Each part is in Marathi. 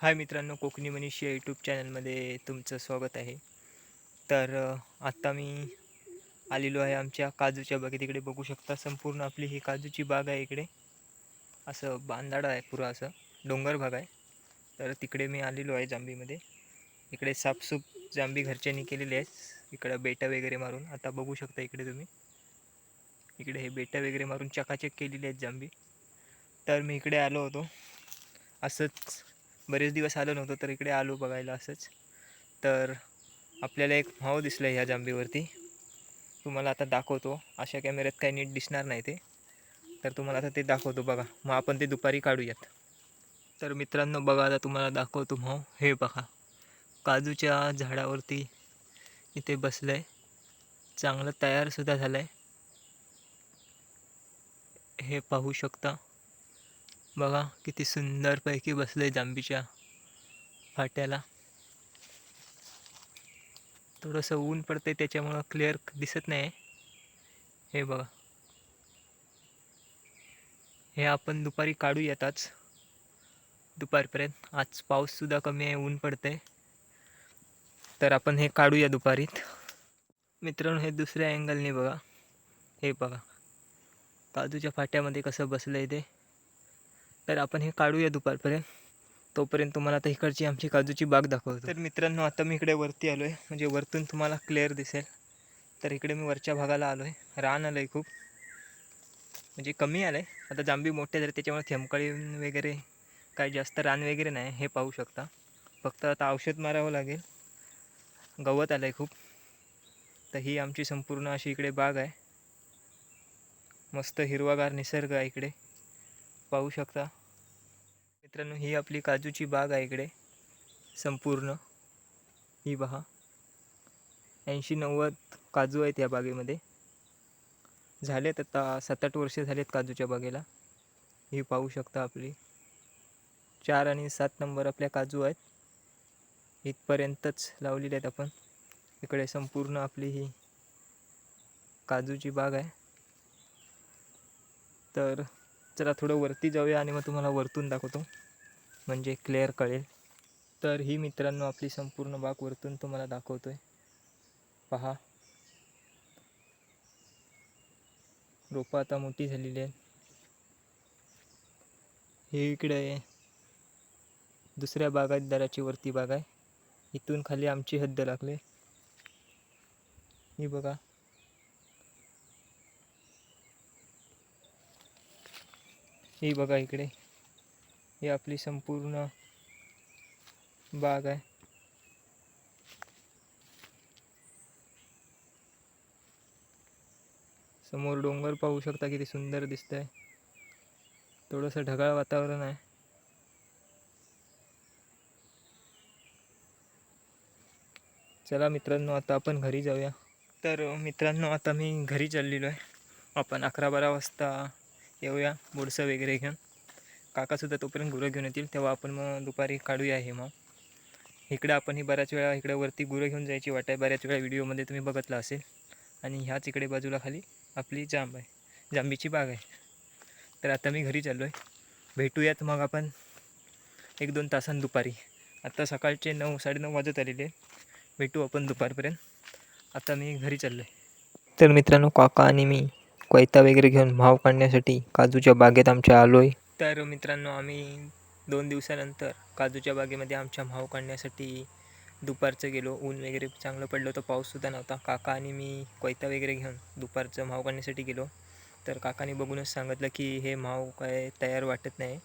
हाय मित्रांनो कोकणी मनीष या यूट्यूब चॅनलमध्ये तुमचं स्वागत आहे. तर आत्ता मी आलेलो आहे आमच्या काजूच्या बागेत. इकडे बघू शकता संपूर्ण आपली ही काजूची बाग आहे इकडे. असं बांधाडा आहे पुरा असं डोंगर भाग आहे. तर तिकडे मी आलेलो आहे जांबीमध्ये इकडे साफसूप जांबी घरच्यांनी केलेली आहे इकडं बेटा वगैरे मारून आता बघू शकता इकडे तुम्ही. इकडे हे बेटा वगैरे मारून चकाचक केलेली आहेत जांबी तर मी इकडे आलो होतो. असंच बरेच दिवस आलो नव्हतो तर इकडे आलो बघायला असंच. तर आपल्याला एक भाव दिसला ह्या जांबीवरती तुम्हाला आता दाखवतो. अशा कॅमेऱ्यात काही नीट दिसणार नाही ते. तर तुम्हाला आता ते दाखवतो बघा. मग आपण ते दुपारी काढूयात. तर मित्रांनो बघा आता तुम्हाला दाखवतो भाव. हे बघा. काजूच्या झाडावरती इथे बसलं आहे चांगलं तयारसुद्धा झालं आहे हे पाहू शकता. बघा किती सुंदरपैकी बसलंय जांबीच्या फाट्याला. थोडंसं ऊन पडतंय त्याच्यामुळं क्लिअर दिसत नाही हे बघा. हे आपण दुपारी काढू आज. दुपारपर्यंत. आज पाऊससुद्धा कमी आहे ऊन पडतंय. तर आपण हे काढूया दुपारीत. मित्रांनो हे दुसऱ्या अँगलने बघा. हे बघा. काजूच्या फाट्यामध्ये कसं बसलं आहे ते. तर आपण हे काढूया दुपारपर्यंत. तोपर्यंत तुम्हाला आता इकडची आमची काजूची बाग दाखवतो. तर मित्रांनो आता मी इकडे वरती आलो आहे म्हणजे वरतून तुम्हाला क्लिअर दिसेल. तर इकडे मी वरच्या भागाला आलो आहे रान आलं आहे खूप. म्हणजे कमी आलं आहे आता जांबी मोठे झाले त्याच्यामुळे थेंबकळी वगैरे काही जास्त रान वगैरे नाही हे पाहू शकता. फक्त आता औषध मारावं लागेल. गवत आलं आहे खूप. तर ही आमची संपूर्ण अशी इकडे बाग आहे. मस्त हिरवागार निसर्ग आहे इकडे. पाहू शकता. मित्रांनो ही आपली काजूची बाग आहे इकडे. संपूर्ण. ही पहा ऐंशी नव्वद काजू आहेत या बागेमध्ये. झालेत आता सात आठ वर्षे झालेत काजूच्या बागेला. ही पाहू शकता आपली. चार आणि सात नंबर आपल्या काजू आहेत. इथपर्यंतच लावलेले आहेत आपण. इकडे संपूर्ण आपली ही काजूची बाग आहे. तर चला थोडं वरती जाऊया आणि मग तुम्हाला वरतून दाखवतो. म्हणजे क्लिअर कळेल. तर ही मित्रांनो आपली संपूर्ण बाग वरतून तुम्हाला दाखवतो आहे पहा. रोपं आता मोठी झालेली आहेत. हे इकडे दुसऱ्या बागायतदाराची वरती बाग आहे. इथून खाली आमची हद्द लागली. ही बघा. ही बघा इकडे. ही आपली संपूर्ण बाग आहे. समोर डोंगर पाहू शकता किती सुंदर दिसतंय. थोडंसं ढगाळ वातावरण आहे. चला मित्रांनो आता आपण घरी जाऊया. तर मित्रांनो आता मी घरी चाललेलो आहे. आपण अकरा बारा वाजता येऊया बोडसं वगैरे घेऊन. काकासुद्धा तोपर्यंत गुरं घेऊन येतील तेव्हा आपण मग दुपारी काढूया हे मग. इकडं आपण ही बऱ्याच वेळा इकडे वरती गुरं घेऊन जायची वाट आहे. बऱ्याच वेळा व्हिडिओमध्ये तुम्ही बघितलं असेल. आणि ह्याच इकडे बाजूला खाली आपली जांब आहे. जांबीची बाग आहे. तर आता मी घरी चाललो आहे भेटूयात मग आपण एक दोन तासांनी दुपारी. आत्ता सकाळचे नऊ साडेनऊ वाजत आलेले भेटू आपण दुपारपर्यंत. आता मी घरी चाललो आहे तर मित्रांनो काका आणि मी कोयता वगैरे घेऊन भाव काढण्यासाठी काजूच्या बागेत आमच्या आलो आहे तर मित्रांनो आम्ही दोन दिवसानंतर काजूच्या बागेमध्ये आमच्या भाव काढण्यासाठी दुपारचं गेलो. ऊन वगैरे चांगलं पडलं होतं पाऊससुद्धा नव्हता. काका आणि मी कोयता वगैरे घेऊन दुपारचं माव काढण्यासाठी गेलो. तर काकाने बघूनच सांगितलं की हे माव काय तयार वाटत नाही.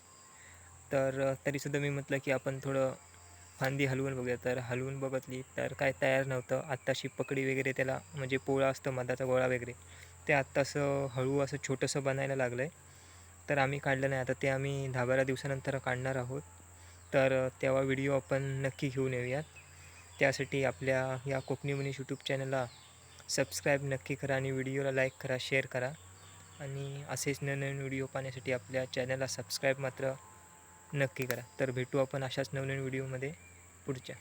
तर तरीसुद्धा मी म्हटलं की आपण थोडं फांदी हलवून बघूया. तर हलवून बघतली तर काय तयार नव्हतं. आत्ताशी पकडी वगैरे त्याला म्हणजे पोळा असतं मधाचा गोळा वगैरे. ते आत्ता असं हळू असं छोटंसं बनायला लागलं आहे तर आम्ही काढलं नाही. आता ते आम्ही दहा बारा दिवसानंतर काढणार आहोत. तर तेव्हा व्हिडिओ आपण नक्की घेऊन येऊयात. त्यासाठी आपल्या या कोकणी मनीष यूट्यूब चॅनलला सबस्क्राईब नक्की करा आणि व्हिडिओला लाईक करा शेअर करा. आणि असेच नवनवीन व्हिडिओ पाहण्यासाठी आपल्या चॅनलला सबस्क्राईब मात्र नक्की करा. तर भेटू आपण अशाच नवनवीन व्हिडिओमध्ये पुढच्या.